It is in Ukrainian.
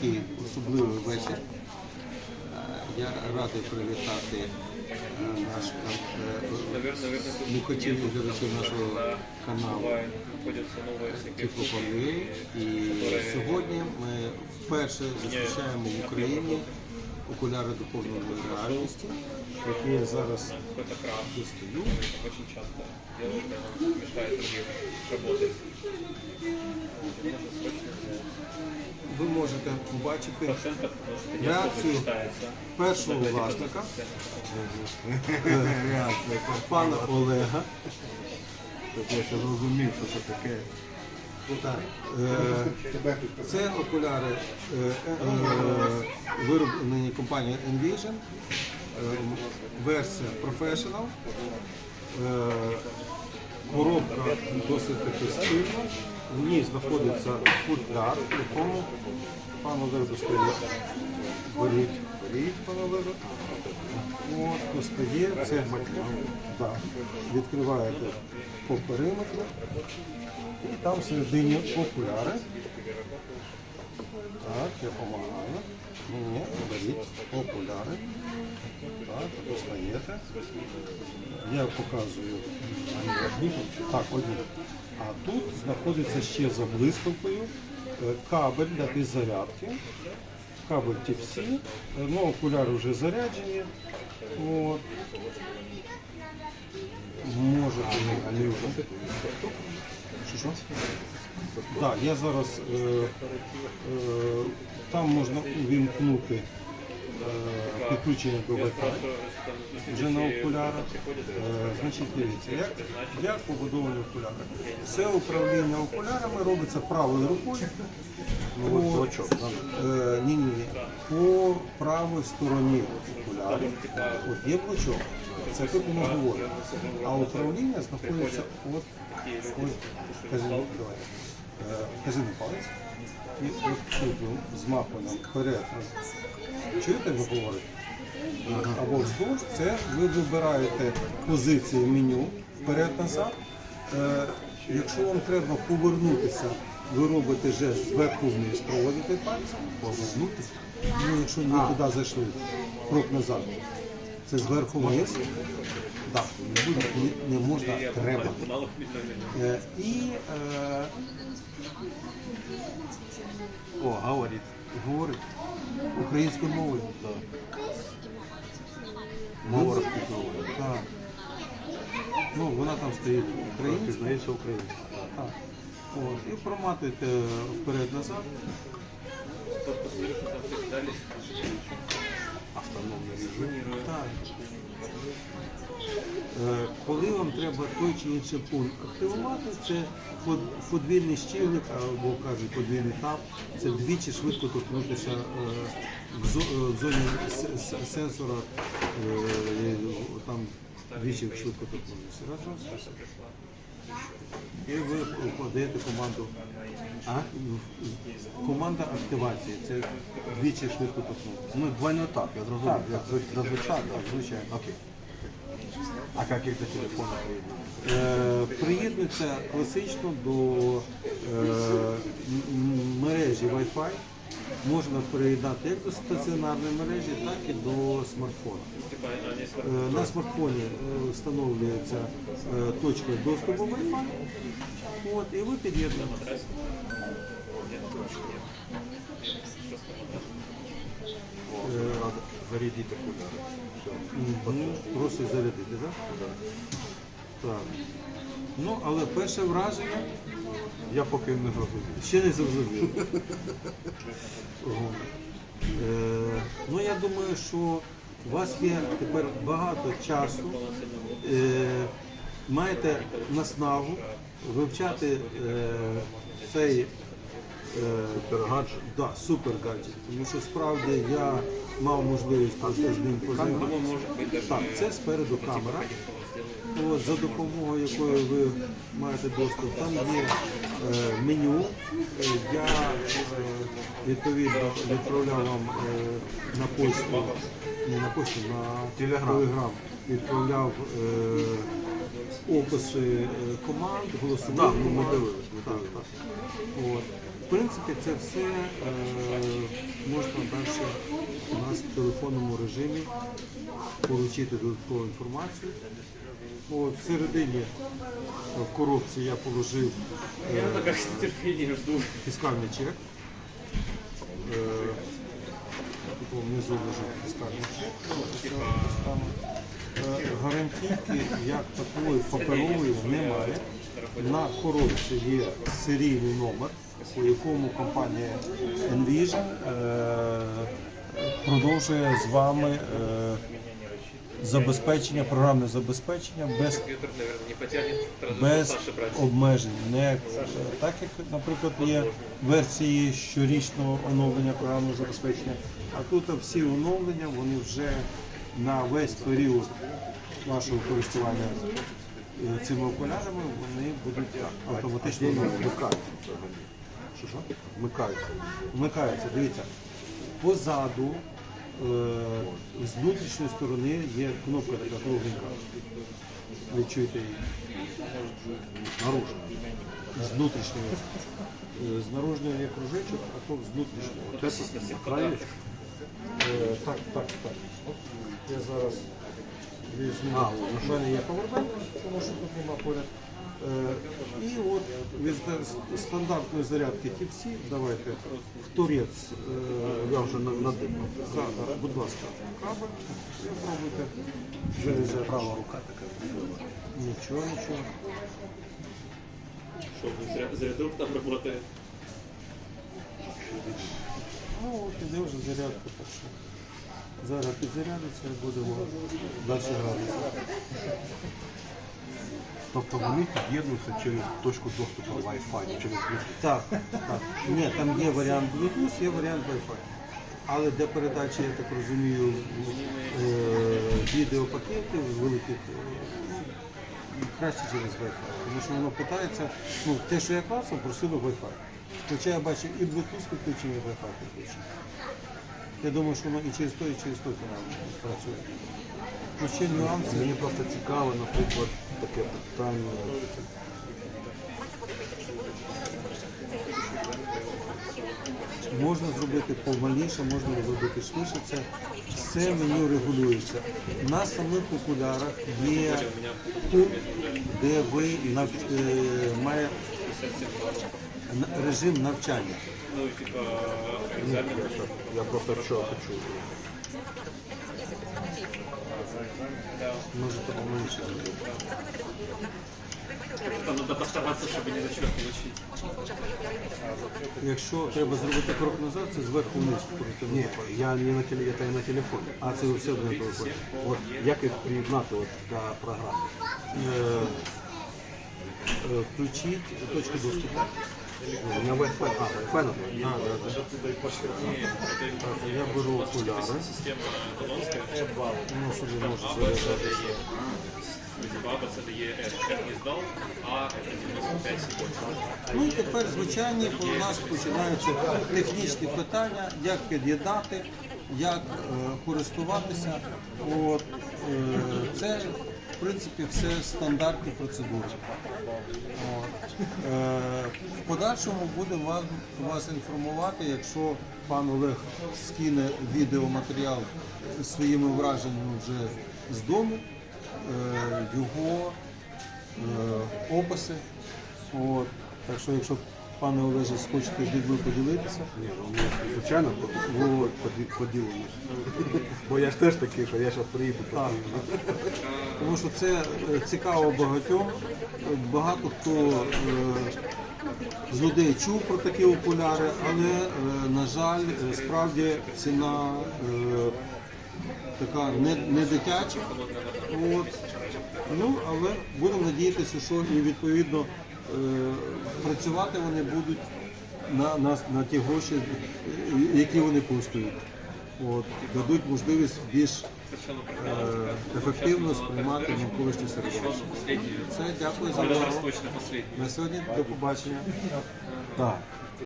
такий особливий вечір. Е, Я радий привітати е, наш слухачів і глядачів нашого каналу всякие І сьогодні ми вперше зустрічаємо в Україні окуляри доповненої реальності, які я зараз достаю. Очень часто делают, мешает другим работать. Ви можете побачити Процентов, не читается. першого власника, Реакція. пана Олега. Тобто я ще зрозумів, що це таке. Е, Це окуляри е, е, вироблені компанією Envision, версія Professional. Коробка досить таки стильна. В ній знаходиться футляр, в якому пан Олег достає. Беріть, беріть, пан Олег. От, достає, це да. відкриваєте по периметру. І там всередині окуляри. Так, я допомагаю. Ні, беріть окуляри. Так, достаєте. Я показую. Так, одні. А тут знаходиться ще за блискавкою е, кабель для підзарядки. Кабель Type-C. Е, Ну, окуляри вже заряджені. От. Можете вони вже. Що? Так, я зараз е, е, там можна увімкнути е, підключення до Wi-Fi вже на окулярах. Е, значить, дивіться, як, як побудовані окуляри. Все управління окулярами робиться правою рукою. По, е, ні, ні, ні. По правій стороні окулярів. От є блочок. Це тут ми говоримо. А управління знаходиться от давай. Е, палець. І от тут ну, змахуванням вперед. Чуєте, ви говорите? Або вздовж, це ви вибираєте позиції меню вперед-назад. Е, якщо вам треба повернутися, ви робите жест зверху вниз, проводите пальцем, повернутися. Ну, якщо не туди зайшли, крок назад. Це зверху вниз. Так, не, буде, не, не можна, треба. Е, і е, О, говорить. говорить українською мовою. Мова розпізнавана. Так. Ну, вона там стоїть українською. Пізнається українська. Так. От. І проматуєте вперед-назад. Автономний треба той чи інший пункт активувати, це подвійний щільник або кажуть подвійний тап. Це двічі швидко торкнутися е, в е, в зоні сенсора, е, там двічі швидко торкнутися. Раз, раз. І ви подаєте команду. А? Команда активації. Це двічі швидко торкнутися. Ну, двойной тап, я зрозумів. Так, Як зазвичай, Так, звичайно. Окей. А як їх до телефону приєднати? Е, приєднується класично до мережі Wi-Fi. Можна приєднати як до стаціонарної мережі, так і до смартфона. Е, На смартфоні встановлюється точка доступу Wi-Fi. От, і ви під'єднуєте. Надо зарядити окуляри. Все. Просто зарядити, так? Так. Ну, але перше враження Я поки не зрозумів. Ще не зрозуміло. Ого. Е, ну я думаю, що у вас є тепер багато часу, е, маєте наснагу вивчати е, цей е, Супергаджет. да, супер гаджет. Тому що справді я мав можливість просто з ним позайматися. Так, це спереду камера. От, за допомогою якої ви маєте доступ. Там є е, меню. Е, Я е, відповідно відправляв вам е, на почту, не на почту, на Телеграм. відправляв е, описи е, команд, голосових Так, ми команд. Принципі, це все е, можна далі у нас в телефонному режимі отримати додаткову інформацію. От, всередині е, в коробці я положив жду. фіскальний чек. Е, внизу лежить фіскальний чек. Е, Гарантійки як такої паперової немає. На коробці є серійний номер, у якому компанія Envision е, продовжує з вами е, забезпечення, програмне забезпечення без без обмежень. Не так як, наприклад, є версії щорічного оновлення програмного забезпечення, а тут всі оновлення вони вже на весь період вашого користування е, цими окулярами вони будуть автоматично оновлені. Що що? Вмикаються. Вмикаються. Дивіться, позаду е, з внутрішньої сторони є кнопка така кругленька. Ви чуєте її? Наружно. З внутрішньої. Е, З наружньої є кружечок, а то з внутрішнього. Краєчку. Е, Так, так, так. Я зараз А, У мене є повербанк, тому що тут нема поряд. Е, І от від стандартної зарядки тіпсі, давайте в торець. е, Я вже на- надибав. Так, будь ласка, кабель, і пробуйте. Заряджати. Права рука така. Нічого, нічого. Что, зря, зря друг там работает. Ну от іде вже зарядка так що. Зараз підзарядиться і будемо далі гратися. Тобто вони під'єднуються через точку доступу Wi-Fi, через Bluetooth. Так, так. Ні, там є варіант Bluetooth, є варіант Wi-Fi. Але для передачі, я так розумію, е, відеопакетів великих е, краще через Wi-Fi. Тому що воно питається, ну, те, що я клацав, просило Wi-Fi. Хоча я бачив і Bluetooth підключення, і Wi-Fi підключення. Я думаю, що воно і через той, і через канал працює. Ну, ще нюанси. Мені просто цікаво, наприклад, таке питання. Можна зробити повільніше, можна зробити швидше. Це все меню регулюється. На самих окулярах є пункт, де ви е, має режим навчання. Ну, типа. Я просто що хочу. Можете поменше зробити. Там надо постараться, чтобы не зачет получить. Якщо треба зробити крок назад, це зверху вниз. крутити Ні, я не на теле, я на телефоні. А це все на телефоні. От як їх приєднати от до програми? Е, е, Включіть точку доступу. На Wi-Fi, а, Wi-Fi надо. А, да, да. Так, я беру окуляри. Система колонская. Ну, собі можу А, заряджати. это Е. Типа АБЦ это ЕС. F не сдал, А это 95 секунд. Ну і тепер звичайні у нас починаються технічні питання, як під'єднати, як е, користуватися. От, е, це в принципі все стандартні процедури. Е, в подальшому будемо вас, інформувати, якщо пан Олег скине відеоматеріал своїми враженнями вже з дому, е, його е, описи. Так що, якщо пане Олеже, хочете з людьми поділитися, Ні, ну звичайно поділимось. Бо я ж теж такий, що я зараз приїду. Так. тому що це е, цікаво багатьом. Багато хто е, з людей чув про такі окуляри, але, е, на жаль, справді ціна така не, не дитяча. От. Ну, але будемо надіятися, що і відповідно працювати вони будуть на, на, на ті гроші, е, які вони коштують. От, дадуть можливість більш е, ефективно сприймати навколишнє середовище. Все, дякую за увагу. На сьогодні до побачення. Так.